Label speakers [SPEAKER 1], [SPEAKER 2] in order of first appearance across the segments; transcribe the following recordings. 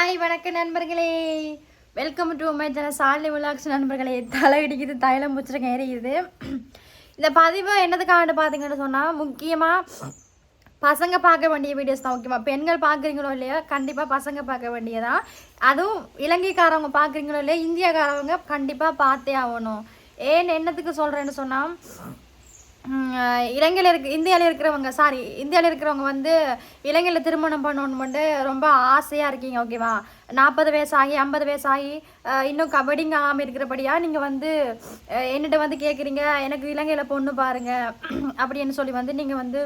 [SPEAKER 1] Hi வணக்கம் நண்பர்களே. Welcome to my channel சாலை விலாக்ஸ் நண்பர்களே தலை இடிக்குது தைலம் முச்சிருக்க எரியுது இந்த பதிவு என்னதுக்காக பார்த்தீங்கன்னு சொன்னால் முக்கியமாக பசங்க பார்க்க வேண்டிய வீடியோஸ் தான் ஓகேவா பெண்கள் பார்க்குறீங்களோ இல்லையா கண்டிப்பாக பசங்க பார்க்க வேண்டியதான் அதுவும் இலங்கைக்காரவங்க பார்க்குறீங்களோ இல்லையோ இந்தியாக்காரவங்க கண்டிப்பாக பார்த்தே ஆகணும். ஏன் என்னத்துக்கு சொல்கிறேன்னு சொன்னால் இலங்கையில் இருக்க இந்தியாவில் இருக்கிறவங்க சாரி இந்தியாவில் இருக்கிறவங்க வந்து இலங்கையில் திருமணம் பண்ணணும்னு ரொம்ப ஆசையாக இருக்கீங்க ஓகேவா நாற்பது வயசு ஆகி ஐம்பது வயசு ஆகி இன்னும் கபடிங்க ஆகாமல் இருக்கிறபடியா நீங்கள் வந்து என்னிட்ட வந்து கேட்குறீங்க எனக்கு இலங்கையில் பொண்ணு பாருங்க அப்படின்னு சொல்லி வந்து நீங்கள் வந்து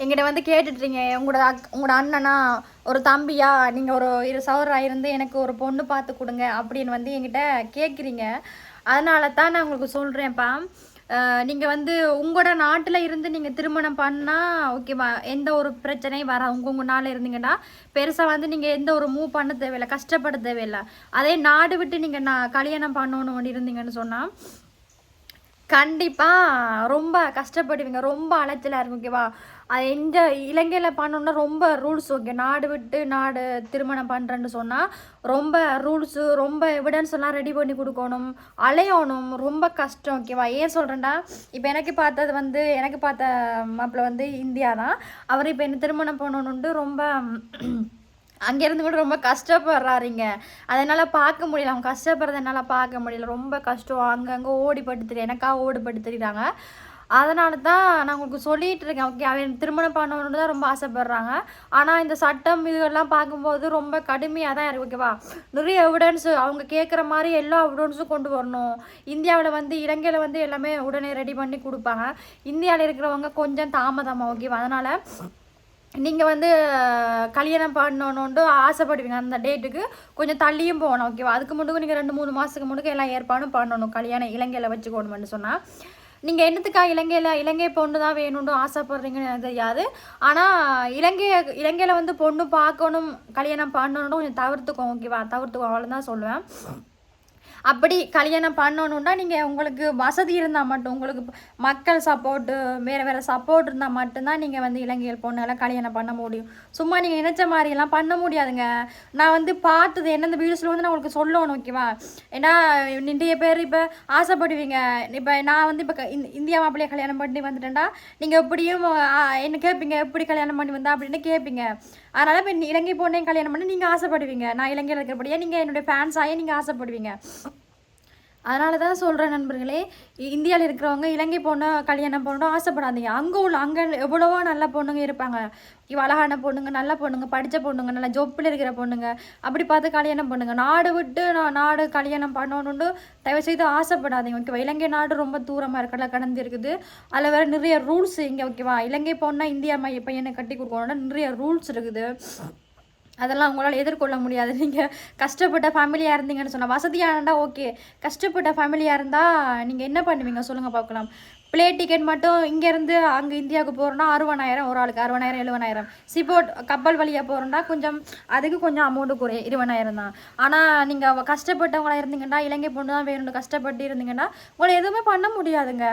[SPEAKER 1] எங்கிட்ட வந்து கேட்டுட்றீங்க உங்களோட அக் உங்களோட அண்ணனா ஒரு தம்பியா நீங்கள் ஒரு இரு சௌரா இருந்து எனக்கு ஒரு பொண்ணு பார்த்து கொடுங்க அப்படின்னு வந்து என்கிட்ட கேட்குறீங்க அதனால தான் நான் உங்களுக்கு சொல்கிறேன்ப்பா நீங்கள் வந்து உங்களோட நாட்டில் இருந்து நீங்கள் திருமணம் பண்ணால் ஓகேவா எந்த ஒரு பிரச்சனையும் வர உங்கள் உங்கள் நாளில் இருந்தீங்கன்னா பெருசாக வந்து நீங்கள் எந்த ஒரு மூவ் பண்ண தேவையில்லை கஷ்டப்பட தேவையில்லை. அதே நாடு விட்டு நீங்கள் நான் கல்யாணம் பண்ணணும்னு இருந்தீங்கன்னு சொன்னால் கண்டிப்பாக ரொம்ப கஷ்டப்படுவீங்க. ரொம்ப அலைச்சலாக இருக்கும் ஓகேவா அது இலங்கையில் பண்ணணுன்னா ரொம்ப ரூல்ஸ் ஓகே நாடு விட்டு நாடு திருமணம் பண்ணுறேன்னு சொன்னால் ரொம்ப ரூல்ஸு ரொம்ப எவிடன்ஸ் எல்லாம் ரெடி பண்ணி கொடுக்கணும். அலையணும். ரொம்ப கஷ்டம். ஓகேவா ஏன் சொல்கிறேன்டா இப்போ எனக்கு பார்த்தது வந்து எனக்கு பார்த்த மாப்பிள்ள வந்து இந்தியா தான். அவர் இப்போ என்ன திருமணம் பண்ணணுன்ட்டு ரொம்ப அங்கேருந்து கூட ரொம்ப கஷ்டப்படுறாருங்க. அதனால் பார்க்க முடியல. அவங்க கஷ்டப்படுறத என்னால் பார்க்க முடியல. ரொம்ப கஷ்டம். அங்கங்கே ஓடிப்பட்டு தெரியும் எனக்காக ஓடிப்பட்டு தெரியுறாங்க அதனால தான் நான் உங்களுக்கு சொல்லிட்டு இருக்கேன். ஓகே அவன் திருமணம் பண்ணணுன்னு தான் ரொம்ப ஆசைப்படுறாங்க. ஆனால் இந்த சட்டம் இதுவெல்லாம் பார்க்கும்போது ரொம்ப கடுமையாக தான் இருக்குது ஓகேவா நிறைய எவிடன்ஸ் அவங்க கேட்குற மாதிரி எல்லா எவிடன்ஸும் கொண்டு வரணும். இந்தியாவில் வந்து இலங்கையில் வந்து எல்லாமே உடனே ரெடி பண்ணி கொடுப்பாங்க. இந்தியாவில் இருக்கிறவங்க கொஞ்சம் தாமதமாக ஓகேவா அதனால் நீங்கள் வந்து கல்யாணம் பண்ணணுன்ட்டு ஆசைப்படுவீங்க. அந்த டேட்டுக்கு கொஞ்சம் தள்ளியும் போகணும் ஓகேவா அதுக்கு முன்னுக்கு நீங்கள் ரெண்டு மூணு மாதத்துக்கு முன்னுக்கு எல்லாம் ஏற்பாடும் பண்ணணும். கல்யாணம் இலங்கையில் வச்சுக்கோணும்னு சொன்னால் நீங்கள் என்னத்துக்காக இலங்கையில் இலங்கை பொண்ணு தான் வேணும்னு ஆசைப்படுறீங்கன்னு எனக்கு தெரியாது. ஆனால் இலங்கையை இலங்கையில் வந்து பொண்ணு பார்க்கணும் கல்யாணம் பண்ணணும்னு கொஞ்சம் தவிர்த்துக்கோ ஓகேவா? தவிர்த்துக்கோ அவ்வளோதான் சொல்லுவேன். அப்படி கல்யாணம் பண்ணணுன்னா நீங்கள் உங்களுக்கு வசதி இருந்தால் மட்டும் உங்களுக்கு மக்கள் சப்போர்ட்டு வேறு வேறு சப்போர்ட் இருந்தால் மட்டும்தான் நீங்கள் வந்து இலங்கையில் பொண்ணெல்லாம் கல்யாணம் பண்ண முடியும். சும்மா நீங்கள் நினைச்ச மாதிரியெல்லாம் பண்ண முடியாதுங்க. நான் வந்து பார்த்தது என்ன இந்த வீடியோஸில் வந்து நான் உங்களுக்கு சொல்லணும் ஓகேவா ஏன்னா நிறைய பேர் இப்போ ஆசைப்படுவீங்க. இப்போ நான் வந்து இப்போ இந்தியா மாப்பிள்ளைய கல்யாணம் பண்ணி வந்துட்டேன்டா. நீங்கள் எப்படியும் என்ன கேட்பீங்க எப்படி கல்யாணம் பண்ணி வந்தா? அப்படின்னு கேட்பீங்க அதனால் இப்போ இலங்கை பொண்ணையும் கல்யாணம் பண்ணி நீங்கள் ஆசைப்படுவீங்க. நான் இலங்கையில் இருக்கிறபடியே நீங்கள் என்னுடைய ஃபேன்ஸ் ஆகிய நீங்கள் ஆசைப்படுவீங்க. அதனால தான் சொல்கிறேன் நண்பர்களே இந்தியாவில் இருக்கிறவங்க இலங்கை பொண்ணை கல்யாணம் பண்ணணும் ஆசைப்படாதீங்க. அங்கே உள்ள அங்கே எவ்வளவோ நல்ல பொண்ணுங்க இருப்பாங்க. இவ அழகான பொண்ணுங்க நல்ல பொண்ணுங்க படித்த பொண்ணுங்க நல்ல ஜொப்பில் இருக்கிற பொண்ணுங்க அப்படி பார்த்து கல்யாணம் பண்ணுங்க. நாடு விட்டு நான் நாடு கல்யாணம் பண்ணணும்னு தயவு செய்து ஆசைப்படாதீங்க ஓகேவா இலங்கை நாடு ரொம்ப தூரமாக இருக்கல கடந்து இருக்குது. அதில் வேறு நிறைய ரூல்ஸ் இங்கே ஓகேவா இலங்கை பொண்ணை இந்தியா மைய பையனை கட்டி கொடுக்கணும்னா நிறைய ரூல்ஸ் இருக்குது. அதெல்லாம் உங்களால் எதிர்கொள்ள முடியாது. நீங்கள் கஷ்டப்பட்ட ஃபேமிலியாக இருந்தீங்கன்னு சொன்னால் வசதியாக ஓகே கஷ்டப்பட்ட ஃபேமிலியாக இருந்தால் நீங்கள் என்ன பண்ணுவீங்க? சொல்லுங்கள் பார்க்கலாம் பிளேட் டிக்கெட் மட்டும் இங்கேருந்து அங்கே இந்தியாவுக்கு போகிறோன்னா அறுபதாயிரம் ஒரு ஆளுக்கு. அறுபதாயிரம் எழுபதாயிரம். சிப்போட் கப்பல் வழியாக போகிறோன்னா கொஞ்சம் அதுக்கு கொஞ்சம் அமௌண்ட்டு குறையும். இருபதாயிரம் தான். ஆனால் நீங்கள் கஷ்டப்பட்டவங்களாக இருந்தீங்கன்னா இலங்கை பொண்ணு தான் வேணும்னு கஷ்டப்பட்டு இருந்தீங்கன்னா உங்களை எதுவுமே பண்ண முடியாதுங்க.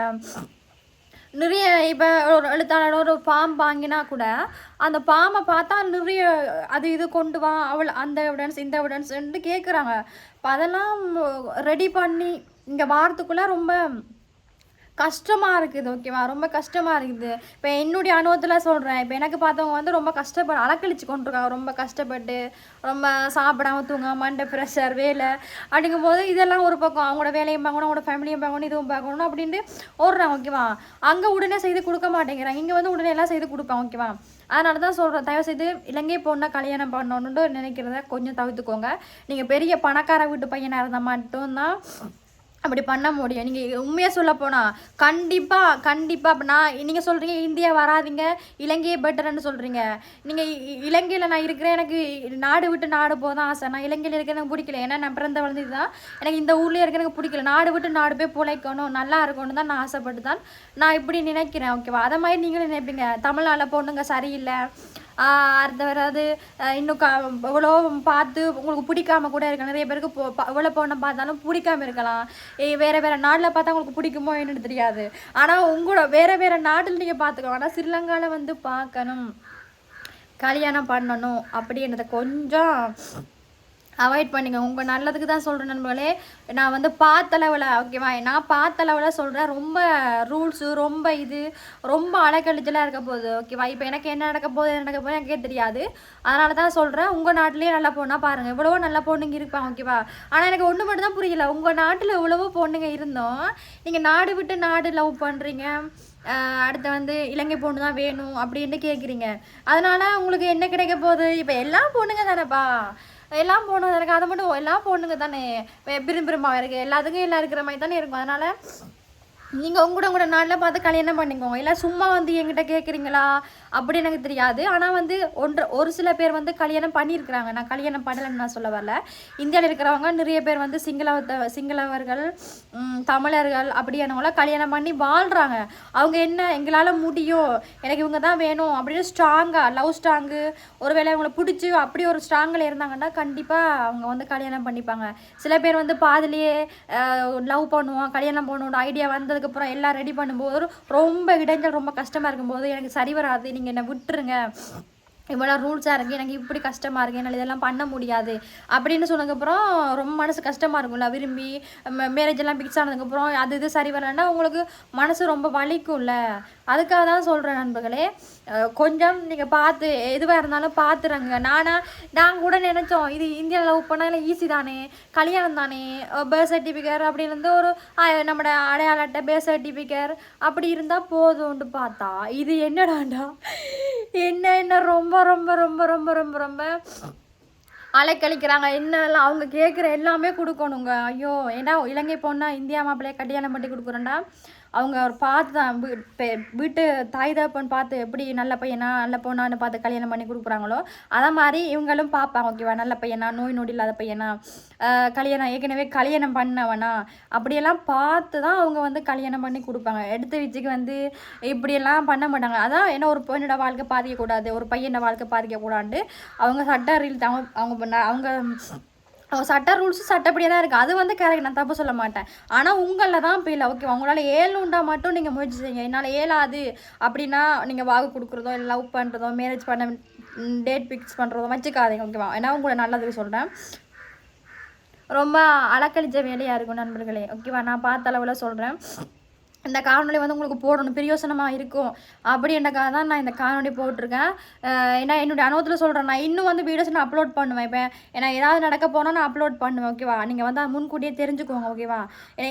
[SPEAKER 1] நிறைய இப்போ ஒரு எழுத்தாளர் ஒரு பாம்பு வாங்கினா கூட அந்த பாம்பை பார்த்தா நிறைய அது இது கொண்டு வா அவள் அந்த எவிடன்ஸ் இந்த எவிடன்ஸ்ன்ட்டு கேட்குறாங்க இப்போ அதெல்லாம் ரெடி பண்ணி இங்கே வாரத்துக்குள்ளே ரொம்ப கஷ்டமாக இருக்குது ஓகேவா ரொம்ப கஷ்டமாக இருக்குது. இப்போ என்னுடைய அனுபவத்தில் சொல்கிறேன் இப்போ எனக்கு பார்த்தவங்க வந்து ரொம்ப கஷ்டப்பட அலக்கழிச்சு கொண்டிருக்காங்க. ரொம்ப கஷ்டப்பட்டு ரொம்ப சாப்பிடாம தூங்க மண்டை ப்ரெஷர் வேலை அப்படிங்கும்போது இதெல்லாம் ஒரு பக்கம். அவங்களோட வேலையும் பார்க்கணும் அவங்களோட ஃபேமிலியும் பார்க்கணும் இதுவும் பார்க்கணும் அப்படின்ட்டு ஓடுறாங்க ஓகேவா அங்கே உடனே செய்து கொடுக்க மாட்டேங்கிறாங்க. இங்கே வந்து உடனே எல்லாம் செய்து கொடுப்பாங்க ஓகேவா அதனால தான் சொல்கிறேன் தயவு செய்து இலங்கை பொண்ணை கல்யாணம் பண்ணணுன்ட்டு நினைக்கிறத கொஞ்சம் தவிர்த்துக்கோங்க. நீங்கள் பெரிய பணக்கார வீட்டு பையனாக இருந்தால் மட்டும்தான் அப்படி பண்ண முடியும். நீங்கள் உண்மையாக சொல்ல போனால் கண்டிப்பாக கண்டிப்பாக அப்படின்னா நான் நீங்கள் சொல்கிறீங்க இந்தியா வராதீங்க இலங்கையே பெட்டர்னு சொல்கிறீங்க நீங்கள் இலங்கையில் நான் இருக்கிறேன் எனக்கு நாடு விட்டு நாடு போதான் ஆசை. நான் இலங்கையில் இருக்க எனக்கு பிடிக்கல. ஏன்னா நான் பிறந்த வளர்ந்தது தான் எனக்கு இந்த ஊர்லேயே இருக்க எனக்கு பிடிக்கல. நாடு விட்டு நாடு போய் பிழைக்கணும் நல்லா இருக்கணும் தான் நான் ஆசைப்பட்டு தான் நான் இப்படி நினைக்கிறேன். ஓகேவா? அதை மாதிரி நீங்களும் நினைப்பீங்க. தமிழ்நாட்டில் பொண்ணுங்க சரியில்லை. ஆஹ் அடுத்த இன்னும் க எவ்வளோ பார்த்து உங்களுக்கு பிடிக்காம கூட இருக்கலாம் நிறைய பேருக்கு போ ப- எவ்வளோ பொண்ணை பார்த்தாலும் பிடிக்காம இருக்கலாம். வேறு வேறு நாட்டில் பார்த்தா உங்களுக்கு பிடிக்குமோ என்னன்னு தெரியாது. ஆனால் உங்களோட வேறு வேறு நாட்டில் நீங்கள் பார்த்துக்கலாம். ஆனால் ஸ்ரீலங்காவில் வந்து பார்க்கணும். கல்யாணம் பண்ணணும் அப்படின்றத கொஞ்சம் அவாய்ட் பண்ணுங்கள் உங்கள் நல்லதுக்கு தான் சொல்கிறேன் நண்பர்களே. நான் வந்து பார்த்தளவில் ஓகேவா நான் பார்த்தளவில் சொல்கிறேன் ரொம்ப ரூல்ஸு ரொம்ப இது ரொம்ப அலைக்கழிச்சலாக இருக்க போகுது ஓகேவா இப்போ எனக்கு என்ன நடக்க போகுது என்ன நடக்க போகுது எனக்கே தெரியாது. அதனால தான் சொல்கிறேன் உங்கள் நாட்டிலேயே நல்ல பொண்ணாக பாருங்கள் இவ்வளவோ நல்ல பொண்ணுங்க இருப்பாங்க ஓகேவா ஆனால் எனக்கு ஒன்று மட்டும் தான் புரியல. உங்கள் நாட்டில் இவ்வளவோ பொண்ணுங்க இருந்தோம். நீங்கள் நாடு விட்டு நாடு லவ் பண்ணுறீங்க அடுத்து வந்து இலங்கை பொண்ணு தான் வேணும் அப்படின்ட்டு கேட்குறீங்க அதனால உங்களுக்கு என்ன கிடைக்க போகுது? இப்போ எல்லா பொண்ணுங்க தானேப்பா? எல்லாம் போகணும் எனக்கு அதை மட்டும் எல்லாம் பொண்ணுங்க தானே. விரும்புகிறமா இருக்குது எல்லாத்துக்கும் எல்லாம் இருக்கிற மாதிரி தானே இருக்கும். அதனால் நீங்கள் உங்களோட உங்களோட நாளில் பார்த்து கல்யாணம் பண்ணிக்கோங்க. இல்லை சும்மா வந்து என்கிட்ட கேட்குறீங்களா அப்படி எனக்கு தெரியாது. ஆனால் வந்து ஒன்று ஒரு சில பேர் வந்து கல்யாணம் பண்ணியிருக்கிறாங்க. நான் கல்யாணம் பண்ணலைன்னு நான் சொல்ல வரல. இந்தியாவில் இருக்கிறவங்க நிறைய பேர் வந்து சிங்களவ சிங்களவர்கள் தமிழர்கள் அப்படியானவங்களாம் கல்யாணம் பண்ணி வாழ்கிறாங்க அவங்க என்ன எங்களால் முடியும். எனக்கு இவங்க தான் வேணும் அப்படின்னு ஸ்ட்ராங்காக லவ் ஸ்ட்ராங்கு ஒருவேளை அவங்கள பிடிச்சி அப்படி ஒரு ஸ்ட்ராங்கில் இருந்தாங்கன்னா கண்டிப்பாக அவங்க வந்து கல்யாணம் பண்ணிப்பாங்க. சில பேர் வந்து பாதிலேயே லவ் பண்ணுவோம் கல்யாணம் பண்ணணும் ஐடியா வந்ததுக்கப்புறம் எல்லாம் ரெடி பண்ணும்போது ரொம்ப இடைஞ்சல் ரொம்ப கஷ்டமாக இருக்கும்போது எனக்கு சரி வராது. நீங்கள் என்னை விட்டுருங்க. இவ்வளோ ரூல்ஸாக இருக்குது எனக்கு இப்படி கஷ்டமாக இருக்குது என்னால் இதெல்லாம் பண்ண முடியாது அப்படின்னு சொன்னதுக்கப்புறம் ரொம்ப மனசு கஷ்டமாக இருக்கும்ல விரும்பி மேரேஜ் எல்லாம் ஃபிக்ஸ் ஆனதுக்கப்புறம் அது இது சரி வரலன்னா உங்களுக்கு மனசு ரொம்ப வலிக்கும்ல. அதுக்காக தான் சொல்கிறேன் நண்பர்களே கொஞ்சம் நீங்கள் பார்த்து எதுவாக இருந்தாலும் பார்த்துறங்க. நானா நாங்கள் கூட நினச்சோம் இது இந்தியாவில் லவ் பண்ணால் இல்லை ஈஸி தானே கல்யாணம் தானே பர்த் சர்டிஃபிகேட் அப்படின்னு இருந்து ஒரு நம்மளோட அடையாள அட்டை பேர்த் சர்டிஃபிகேட் அப்படி இருந்தால் போதும்னு பார்த்தா இது என்னடாண்டா? என்ன என்ன ரொம்ப ரொம்ப ரொம்ப ரொம்ப ரொம்ப ரொம்ப அலைக்கழிக்கிறாங்க. என்னெல்லாம் அவங்க கேட்குற எல்லாமே கொடுக்கணுங்க. ஐயோ ஏன்னா இலங்கை பொண்ணா இந்தியா மாப்பிள்ளையை கல்யாணம் பண்ணி கொடுக்குறோண்டா அவங்க அவர் பார்த்து தான் வீட்டு தாய் தகப்பன் பார்த்து எப்படி நல்ல பையனா நல்ல பொண்ணான்னு பார்த்து கல்யாணம் பண்ணி கொடுக்குறாங்களோ அதை மாதிரி இவங்களும் பார்ப்பாங்க ஓகேவா? நல்ல பையனா நோய் நொடி இல்லாத பையனா கல்யாணம் ஏற்கனவே கல்யாணம் பண்ணவனா அப்படியெல்லாம் பார்த்து தான் அவங்க வந்து கல்யாணம் பண்ணி கொடுப்பாங்க. எடுத்த வச்சுக்கு வந்து இப்படியெல்லாம் பண்ண மாட்டாங்க. அதான் ஏன்னா ஒரு பொண்ணோட வாழ்க்கை பாதிக்கக்கூடாது ஒரு பையனோட வாழ்க்கை பாதிக்கக்கூடாது அவங்க சட்ட ரீல் அவங்க அவங்க அவங்க சட்ட ரூல்ஸும் சட்டப்படியாக தான் இருக்குது அது வந்து கரெக்ட் நான் தப்பு சொல்ல மாட்டேன். ஆனால் உங்களில் தான் இப்போ இல்லை ஓகே உங்களால் ஏழுண்டா மட்டும் நீங்கள் முயற்சி செய்யுங்க. என்னால் ஏழாது அப்படின்னா நீங்கள் வாக்கு கொடுக்குறதோ இல்லை லவ் பண்ணுறதோ மேரேஜ் பண்ண டேட் ஃபிக்ஸ் பண்ணுறதோ வச்சுக்காதீங்க ஓகேவா ஏன்னா உங்களை நல்லதுக்கு சொல்கிறேன் ரொம்ப அலக்கழிச்ச வேலையாக இருக்கும் நண்பர்களே. ஓகேவா நான் பார்த்த அளவில் சொல்கிறேன் இந்த காணொலி வந்து உங்களுக்கு போடணும் பிரியோசனமாக இருக்கும் அப்படின்றக்காக தான் நான் இந்த காணொலி போட்டிருக்கேன். ஏன்னா என்னுடைய அனுபவத்தில் சொல்கிறேன் நான் இன்னும் வந்து வீடியோஸ் நான் அப்லோட் பண்ணுவேன். இப்போ ஏன்னா ஏதாவது நடக்க போனால் நான் அப்லோட் பண்ணுவேன் ஓகேவா நீங்கள் வந்து முன்கூட்டியே தெரிஞ்சுக்கோங்க ஓகேவா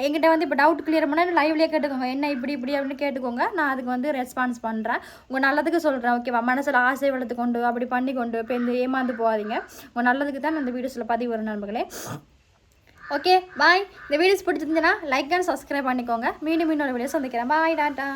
[SPEAKER 1] எங்கிட்ட வந்து இப்போ டவுட் கிளியர் பண்ணால் லைவ்லேயே கேட்டுக்கோங்க. என்ன இப்படி இப்படி அப்படின்னு கேட்டுக்கோங்க. நான் அதுக்கு வந்து ரெஸ்பான்ஸ் பண்ணுறேன் உங்கள் நல்லதுக்கு சொல்கிறேன் ஓகேவா மனசில் ஆசை வளர்த்து கொண்டு அப்படி பண்ணி கொண்டு இப்போ இந்த ஏமாந்து போகாதீங்க. உங்கள் நல்லதுக்கு தான் இந்த வீடியோஸில் பதிவு வரும் நண்பர்களே. ஓகே பாய் இந்த வீடியோஸ் பிடிச்சிருந்துச்சுன்னா லைக் அண்ட் சப்ஸ்கிரைப் பண்ணிக்கோங்க. மீண்டும் இன்னொரு வீடியோ சந்திக்கிறேன். Bye tata.